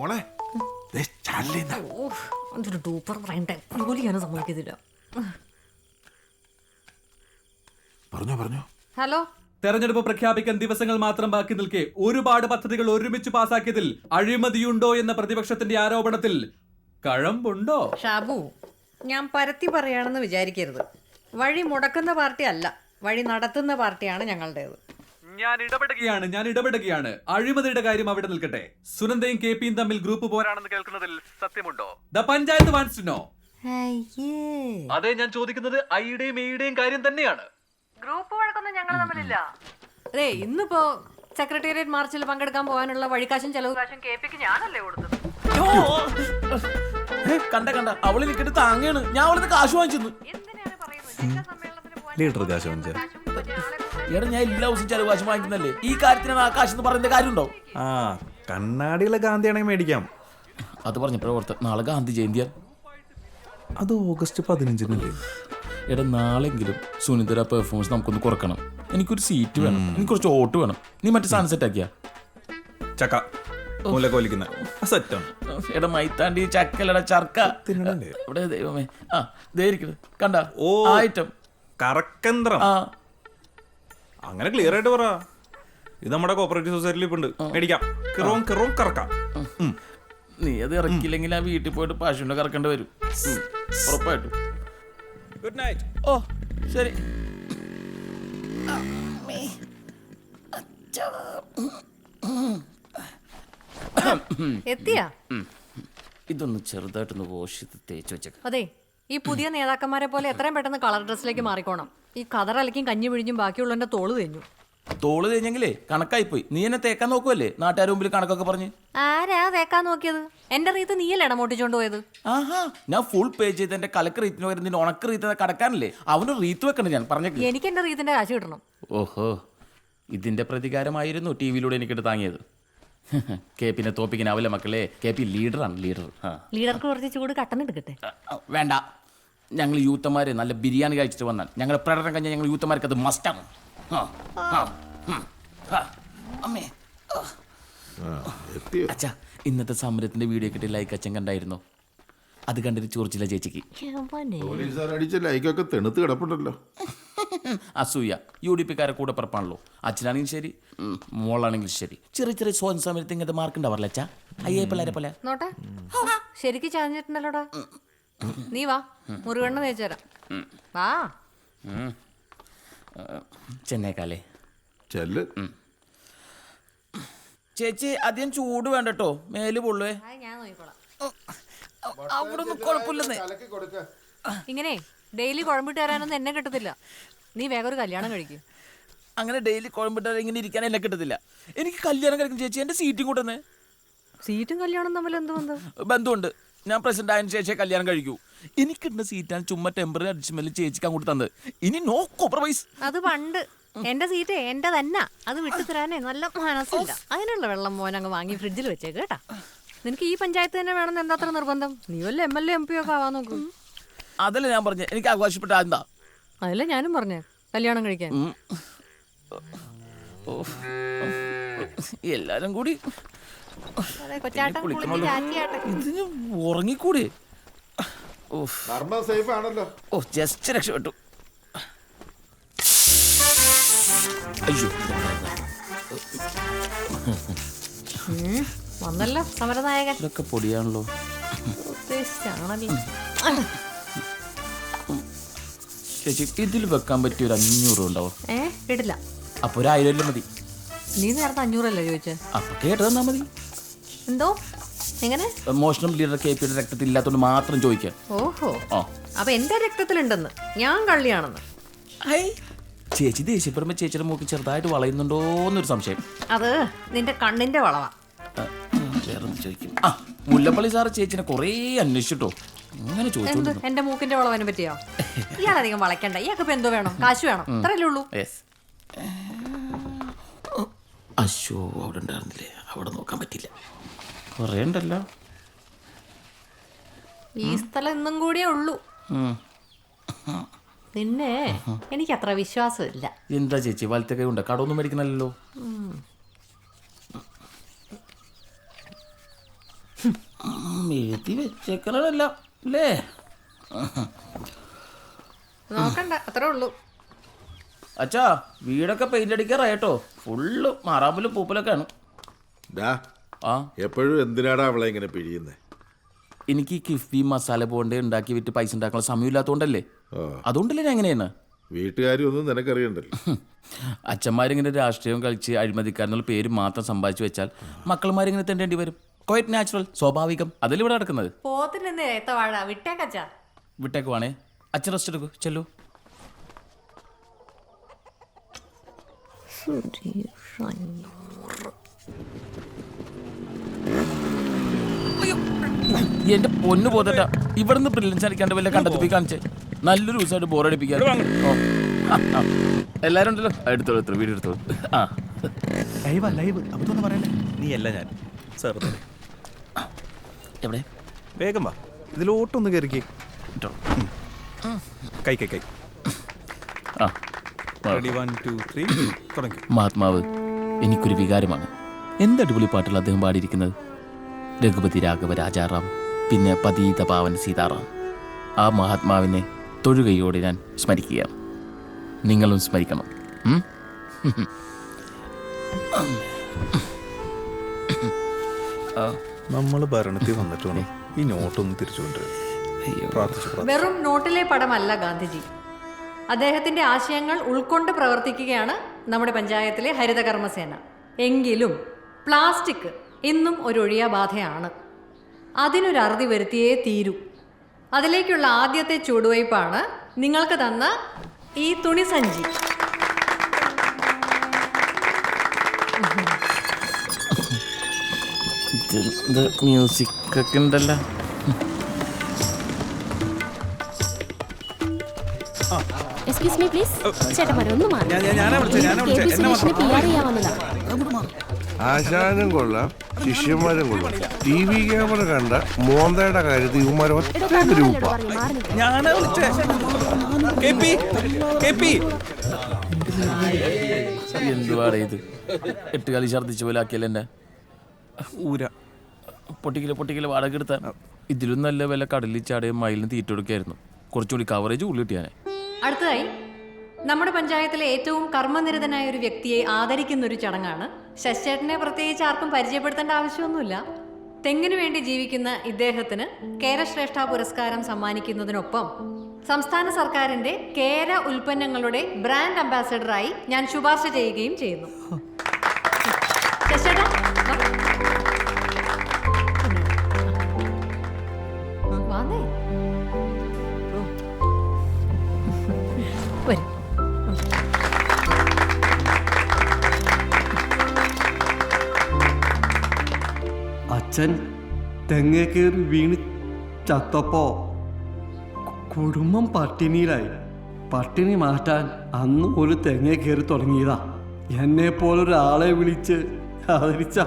മോളെ ഡൂപ്പർ പറയണ്ടേ ജോലി സമ്മതിക്കത്തില്ല. പറഞ്ഞോ പറഞ്ഞോ. ഹലോ? തെരഞ്ഞെടുപ്പ് പ്രഖ്യാപിക്കാൻ ദിവസങ്ങൾ മാത്രം ബാക്കി നിൽക്കെ ഒരുപാട് പദ്ധതികൾ ഒരുമിച്ച് പാസാക്കിയതിൽ അഴിമതിയുണ്ടോ എന്ന പ്രതിപക്ഷത്തിന്റെ ആരോപണത്തിൽ കഴമ്പുണ്ടോ? ഷാബു ഞാൻ പരത്തി പറയാണെന്ന് വിചാരിക്കരുത്. വഴി മുടക്കുന്ന പാർട്ടി അല്ല വഴി നടത്തുന്ന പാർട്ടിയാണ് ഞങ്ങളുടേത്. ഞാൻ ഇടപെടുകയാണ് ഞാൻ ഇടപെടുകയാണ്. അഴിമതിയുടെ കാര്യം അവിടെ നിൽക്കട്ടെ. സുനന്ദയും കെ പിയും തമ്മിൽ ഗ്രൂപ്പ് പോരാണെന്ന് കേൾക്കുന്നതിൽ സത്യമുണ്ടോ? The panchayat wants to know അതെ ഞാൻ ചോദിക്കുന്നത് ഐയുടെയും എയുടെയും കാര്യം തന്നെയാണ്. ഗ്രൂപ്പ് വഴക്കൊന്നും ഞങ്ങൾ തമ്മിലില്ല. അതെ ഇന്നിപ്പോ സെക്രട്ടേറിയറ്റ് മാർച്ചിൽ പങ്കെടുക്കാൻ പോകാനുള്ള വഴിക്കാശും ചെലവ് കാശും കെ പിക്ക് ഞാനല്ലേ കൊടുത്തത്. കണ്ട കണ്ട. അവൾ നിൽക്കിട്ട് താങ്ങാണ് ഞാൻ അവളിന്ന് കാശ് വാങ്ങിച്ചു എന്തിനാണ് പറയുന്നത്? ജില്ലാ സമ്മേളനത്തിന് പോകാൻ ലീഡർ കാശ് വാങ്ങിച്ച എടാ ഞാൻ എല്ലാ ദിവസം ചെലവാശം വാങ്ങിക്കുന്നല്ലേ ഈ കാര്യത്തിനാണ് ആ കാശ് എന്ന് പറയുന്ന കാര്യമുണ്ടോ? ആ കണ്ണാടിയുള്ള ഗാന്ധിയാണെങ്കിൽ മേടിക്കാം. അത് പറഞ്ഞപ്പോഴേ ഓർത്ത്? നാളെ ഗാന്ധി ജയന്തിയാ. അത് ഓഗസ്റ്റ് പതിനഞ്ചിനല്ലേ? എടാ നാളെങ്കിലും സുനിതര പെർഫോമൻസ് നമുക്കൊന്ന് കുറക്കണം. എനിക്കൊരു സീറ്റ് വേണം. എനിക്ക് കുറച്ച് ഓട്ട് വേണം. നീ മറ്റേ സാധനം സെറ്റ് ആക്കിയാ? ചക്ക. മൂലക്കോലിക്കുന്ന സെറ്റാണ് എടാ മൈത്താണ്ടി ചക്കലട ചർക്ക? ഇവിടെ ദൈവമേ? ആ ദേ ഇരിക്കണ്. കണ്ട? ഓ. ഐറ്റം കറക്കന്ത്രം. ആ അങ്ങനെ ക്ലിയർ ആയിട്ട് പറ ഇത് നമ്മുടെ കോപ്പറേറ്റീവ് സൊസൈറ്റിയിൽ ഇപ്പൊ ഉണ്ട് മേടിക്കാം കിറോം കിറോം കറക്കാം നീ അത് ഇറക്കില്ലെങ്കിൽ ആ വീട്ടിൽ പോയിട്ട് പശുവിനെ കറക്കേണ്ടി വരും ഉറപ്പായിട്ടും ഗുഡ് നൈറ്റ് ഓ ശരി എത്തിയാ ഇതൊന്ന് ചെറുതായിട്ടൊന്ന് വാഷ് ചെയ്ത് തേച്ച് വെച്ചേക്കാം അതെ ഈ പുതിയ നേതാക്കന്മാരെ പോലെ എത്രയും പെട്ടെന്ന് കളർ ഡ്രസ്സിലേക്ക് മാറിക്കോണം. ഈ കതറലക്കും കഞ്ഞി പിഴിഞ്ഞും ബാക്കിയുള്ളവന്റെ തോൾ തെഞ്ഞു. തോൾ കണക്കായി പോയി നീ എന്നെ തേക്കാൻ നോക്കുവല്ലേ? നാട്ടുകാർ മുമ്പിൽ കണക്കൊക്കെ പറഞ്ഞ്. ആരാ തേക്കാൻ നോക്കിയത്? എന്റെ റീത്ത് നീയല്ലേ ഇടമോട്ടിച്ചോണ്ട് പോയത്? ആഹാ ഞാൻ ഫുൾ പേ ചെയ്ത് എന്റെ കലക്ക് റീത്തിന് നിന്റെ ഉണക്ക് റീത്ത് കടക്കാനല്ലേ? അവന് റീത്ത് വെക്കണ്ട ഞാൻ പറഞ്ഞു എനിക്ക് എന്റെ റീത്തിന്റെ കാശ് കിട്ടണം. ഓഹോ ഇതിന്റെ പ്രതികാരമായിരുന്നു ടി വിയിലൂടെ എനിക്കിട്ട് താങ്ങിയത്. കെ പിന്നെ തോപ്പിക്കാനാവില്ല മക്കളെ. കെ പി ലീഡറാണ് ലീഡർ. ലീഡർക്ക് കുറച്ച് ചൂട് കട്ടൻ എടുക്കട്ടെ. വേണ്ട. ഞങ്ങൾ യൂത്തന്മാര് നല്ല ബിരിയാണി കഴിച്ചിട്ട് വന്നാൽ ഞങ്ങൾ പ്രകടനം കഴിഞ്ഞാൽ ഞങ്ങൾ യൂത്തന്മാർക്ക് അത് മസ്റ്റാണ് അമ്മേ. അച്ഛാ ഇന്നത്തെ സമരത്തിന്റെ വീഡിയോ കിട്ടി ലൈക്ക് അച്ഛൻ കണ്ടായിരുന്നോ? അത് കണ്ടിട്ട് ചോർച്ചില്ല ചേച്ചിക്ക്. അടിച്ച ലൈക്കൊക്കെ തെണുത്ത് കിടപ്പുണ്ടല്ലോ. അസൂയ യു ഡി പിക്കാരെ കൂടെ പറപ്പാണല്ലോ. അച്ഛനാണെങ്കിലും ശരി മോളാണെങ്കിലും ശരി. ചെറിയ ചെറിയ സ്വാതന്ത്ര്യ സമരത്തിൽ ഇങ്ങനത്തെ മാർക്ക് ഉണ്ടാവാറില്ല അച്ഛാ? അയ്യേ പിള്ളേരെ പോലെ ശരിക്കും ശരിക്ക് ചാഞ്ഞിട്ടുണ്ടല്ലോടാ. നീ വാ. മുറിവെണ്ണ തേച്ചു തരാം. വാ. ചെന്നേക്കാലേ. ചെല്ല്. ചേച്ചി അധികം ചൂട് വേണ്ട കേട്ടോ മേൽ പൊള്ളുവേ അത് ഞാൻ നോക്കിക്കോളാം. അവിടെ ഒന്നും കുഴപ്പമില്ലെന്നേ. ഇങ്ങനെ ഡെയിലി കുഴമ്പിട്ട് വരാനൊന്നും എന്നെ കിട്ടത്തില്ല. നീ വേഗം ഒരു കല്യാണം കഴിക്കും. അങ്ങനെ ഡെയിലി കുഴമ്പിട്ട് ഇങ്ങനെ ഇരിക്കാൻ എന്നെ കിട്ടത്തില്ല. എനിക്ക് കല്യാണം കഴിക്കും ചേച്ചി. എന്റെ സീറ്റും കൂട്ടുന്നേ സീറ്റും കല്യാണം തമ്മിൽ എന്ത് ബന്ധം? ബന്ധമുണ്ട്. ഞാൻ പ്രസിഡന്റ് ആയതിനു ശേഷം കല്യാണം കഴിക്കൂ. എനിക്ക് കിട്ടുന്ന സീറ്റാണ് ചുമ്മാ ടെമ്പററി അഡ്ജസ്റ്റ്മെന്റ് ചേച്ചിക്ക് അങ്ങോട്ട് തന്നത്. ഇനി നോ കോംപ്രമൈസ് അത് പണ്ട്. എന്റെ സീറ്റ് എന്റെ തന്നെ അത് വിട്ടു തരാനേ നല്ല മനസ്സില്ല. അതിനുള്ള വെള്ളം മോൻ അങ്ങ് വാങ്ങി ഫ്രിഡ്ജിൽ വെച്ചേക്ക് കേട്ടാ. നിനക്ക് ഈ പഞ്ചായത്ത് തന്നെ വേണമെന്ന് എന്താ അത്ര നിർബന്ധം? നീ വല്ല M L A M P ഒക്കെ ആവാൻ നോക്കൂ. അതല്ല ഞാൻ പറഞ്ഞു. എനിക്ക് ആഘോഷപ്പെട്ട എന്താ? അതല്ല ഞാനും പറഞ്ഞു. കല്യാണം കഴിക്കാൻ. എല്ലാരും കൂടി ഇതിന് ഉറങ്ങിക്കൂടെ? സേഫ് ആണല്ലോ ഓ ജസ്റ്റ് രക്ഷപ്പെട്ടു. അയ്യോ. വന്നല്ലോ സമരനായകൻ. ഇതൊക്കെ പൊടിയാണല്ലോ. ഉദ്ദേശിച്ചാണല്ലോ. ചേച്ചി ഇതിൽ വെക്കാൻ പറ്റിയ ഒരു അഞ്ഞൂറ് ഉണ്ടാവും ഏ ഇടില്ല. അപ്പൊ ഒരു ആയിരം അല്ലേ മതി. നീ നേരത്തെ അഞ്ഞൂറല്ലേ ചോദിച്ചേ? അപ്പൊ കേട്ട് തന്നാ മതി. എന്തോ? എങ്ങനെ? മോഷണം ലീഡർ കെ പിയുടെ രക്തത്തിൽ ഇല്ലാത്തതുകൊണ്ട് മാത്രം ചോദിക്കാം. ഓഹോ. ആ. അപ്പൊ എന്റെ രക്തത്തിലുണ്ടെന്ന്. ഞാൻ കള്ളിയാണെന്ന്. ഹൈ ചേച്ചി ദേഷ്യപ്പെടുമ്പോ ചേച്ചിയുടെ മൂക്ക് ചെറുതായിട്ട് വളയുന്നുണ്ടോ എന്നൊരു സംശയം. അത് നിന്റെ കണ്ണിന്റെ വളവാ. ആ, വേറെ ഒന്ന് ചോദിക്കും. ആ മുല്ലപ്പള്ളി സാറ് ചേച്ചിനെ കുറേ അന്വേഷിച്ചിട്ടോ? അങ്ങനെ ചോദിച്ചു എന്ത്? എന്റെ മൂക്കിന്റെ വളവനെ പറ്റിയോ? ഇയാളധികം വളയ്ക്കണ്ട. ഇയാൾക്ക് ഇപ്പൊ എന്തോ വേണം? കാശു വേണം. ഇത്രയല്ലേ ഉള്ളൂ. യെസ് അശോ അവിടെ ഉണ്ടായിരുന്നില്ലേ? അവിടെ നോക്കാൻ പറ്റില്ല കുറേ ഉണ്ടല്ലോ. ഈ സ്ഥലം ഇന്നും കൂടിയേ ഉള്ളൂ. നിന്നെ എനിക്ക് അത്ര വിശ്വാസമില്ല. എന്താ ചേച്ചി വലത്തെ കൈ ഉണ്ട്? കടമൊന്നും മേടിക്കണല്ലോ എഴുതി വെച്ചേക്കണല്ല അല്ലേ? നോക്കണ്ട അത്രേ ഉള്ളൂ. അച്ഛാ വീടൊക്കെ പെയിന്റ് അടിക്കാറായിട്ടോ ഫുള്ള് മാറാമ്പലും പൂപ്പലൊക്കെയാണ്. ഡാ ആ. എപ്പോഴും എന്തിനാടാ അവളെ ഇങ്ങനെ പിഴിയുന്നത് എനിക്ക് ഈ കിഫ്ബി മസാല ബോണ്ട് ഉണ്ടാക്കി വിറ്റ് പൈസ ഉണ്ടാക്കാനുള്ള സമയമില്ലാത്തതുകൊണ്ടല്ലേ അതുകൊണ്ടല്ലേ ഞാൻ എങ്ങനെയാണ് വീട്ടുകാരും ഒന്നും നിനക്കറിയണ്ടല്ലോ. അച്ഛന്മാരിങ്ങനെ രാഷ്ട്രീയം കളിച്ച് അഴിമതിക്കാരെന്നുള്ള പേര് മാത്രം സമ്പാദിച്ചു വെച്ചാൽ മക്കളമാരിങ്ങനെ തെണ്ടേണ്ടി വരും. ക്വൈറ്റ് നാച്ചുറൽ സ്വാഭാവികം. അതല്ലേ ഇവിടെ നടക്കുന്നത്? പോത്തിന് ഏത്ത വാഴ. വിട്ടേക്കച്ചാ വിട്ടേക്ക് വേണേ. അച്ഛൻ റെസ്റ്റ് എടുക്കൂ. ചെല്ലു. എന്റെ പൊന്ന് പോതട്ട ഇവിടുന്ന് ബ്രില്യൻസ് അടിക്കാണ്ട് വല്ല കണ്ടെത്തി കാണിച്ചേ. നല്ലൊരു ദിവസമായിട്ട് ബോറടിപ്പിക്കാൻ. എല്ലാരും ഉണ്ടല്ലോ? എടുത്തോളൂ എടുത്തോളൂ വീട് എടുത്തോളൂ. ആ. ലൈവാ ലൈവ് അബദ്ധമൊന്നും പറയല്ലേ? നീ അല്ല ഞാൻ. സാർ എവിടെ? വേഗം വാ. ഇതിലോട്ടൊന്ന് കയറിക്കേ. കൈ കൈ കൈ. ആ. റെഡി വൺ ടു ത്രീ തുടങ്ങി. മഹാത്മാവ് എനിക്കൊരു വികാരമാണ്. എന്ത് അടിപൊളി പാട്ടുകൾ അദ്ദേഹം പാടിയിരിക്കുന്നത്? രഘുപതി രാഘവ രാജാറാം പിന്നെ പതീത പാവൻ സീതാറാം. ആ മഹാത്മാവിനെ തൊഴുകയോടെ ഞാൻ സ്മരിക്കുക നിങ്ങളും സ്മരിക്കണം? നമ്മൾ ഭരണത്തിൽ വന്നിട്ട് വേണം ഈ നോട്ടൊന്ന് തിരിച്ചു കൊണ്ടുവരും പ്രാർത്ഥിച്ചു പ്രാർത്ഥിച്ചു. വെറും നോട്ടിലെ പടമല്ല ഗാന്ധിജി. അദ്ദേഹത്തിന്റെ ആശയങ്ങൾ ഉൾക്കൊണ്ട് പ്രവർത്തിക്കുകയാണ് നമ്മുടെ പഞ്ചായത്തിലെ ഹരിതകർമ്മസേന. എങ്കിലും പ്ലാസ്റ്റിക് ഇന്നും ഒരു ഒഴിയാബാധയാണ് അതിനൊരു അറുതി വരുത്തിയേ തീരൂ. അതിലേക്കുള്ള ആദ്യത്തെ ചുവടുവയ്പ്പാണ് നിങ്ങൾക്ക് തന്ന ഈ തുണിസഞ്ചി സഞ്ചി. മ്യൂസിക് ഒക്കെ ഉണ്ടല്ലോ. എക്സ്ക്യൂസ് മീ പ്ലീസ് ചേട്ടാ പറ ഒന്ന് മാറി. ഞാൻ- ഞാൻ- ഞാനാ ഞാൻ ഞാനാ വിളിച്ചത്. എന്നെ സുരേഷിനെ പി ആർ ചെയ്യാൻ വന്നതാ ആശാനും കൊള്ളാം ശിഷ്യന്മാരും കൊള്ളാം. ടി വി ക്യാമറ കണ്ട മോന്തയുടെ കാര്യത്തിൽ ഇവന്മാർ ഒറ്റ ഗ്രൂപ്പാ. എന്തുവാടേ ഇത്? എട്ട് കളി ഛർദ്ദിച്ച പോലെ ആക്കിയല്ലേ എന്നെ? ഊര. പൊട്ടിക്കൽ പൊട്ടിക്കൽ വാടക എടുത്താൽ ഇതിലും നല്ല വില കടലിൽ ചാടിയ മയിലിന് തീറ്റ കൊടുക്കായിരുന്നു. കുറച്ചുകൂടി കവറേജ് ഉള്ളി കിട്ടിയാനെ അടുത്തതായി നമ്മുടെ പഞ്ചായത്തിലെ ഏറ്റവും കർമ്മനിരതനായ ഒരു വ്യക്തിയെ ആദരിക്കുന്ന ഒരു ചടങ്ങാണ്. ശശിചേട്ടനെ പ്രത്യേകിച്ച് ആർക്കും പരിചയപ്പെടുത്തേണ്ട ആവശ്യമൊന്നുമില്ല. തെങ്ങിനു വേണ്ടി ജീവിക്കുന്ന ഇദ്ദേഹത്തിന് കേരശ്രേഷ്ഠ പുരസ്കാരം സമ്മാനിക്കുന്നതിനൊപ്പം സംസ്ഥാന സർക്കാരിന്റെ കേര ഉൽപ്പന്നങ്ങളുടെ ബ്രാൻഡ് അംബാസഡറായി ഞാൻ ശുപാർശ ചെയ്യുകയും ചെയ്യുന്നു. ശശിചേട്ടാ അച്ഛൻ തെങ്ങേ കയറി വീണ് ചത്തപ്പോ കുടുംബം പട്ടിണിയിലായി. പട്ടിണി മാറ്റാൻ അന്ന് ഒരു തെങ്ങേ കയറി തുടങ്ങിയതാ. എന്നെ പോലൊരാളെ വിളിച്ച് ആദരിച്ച.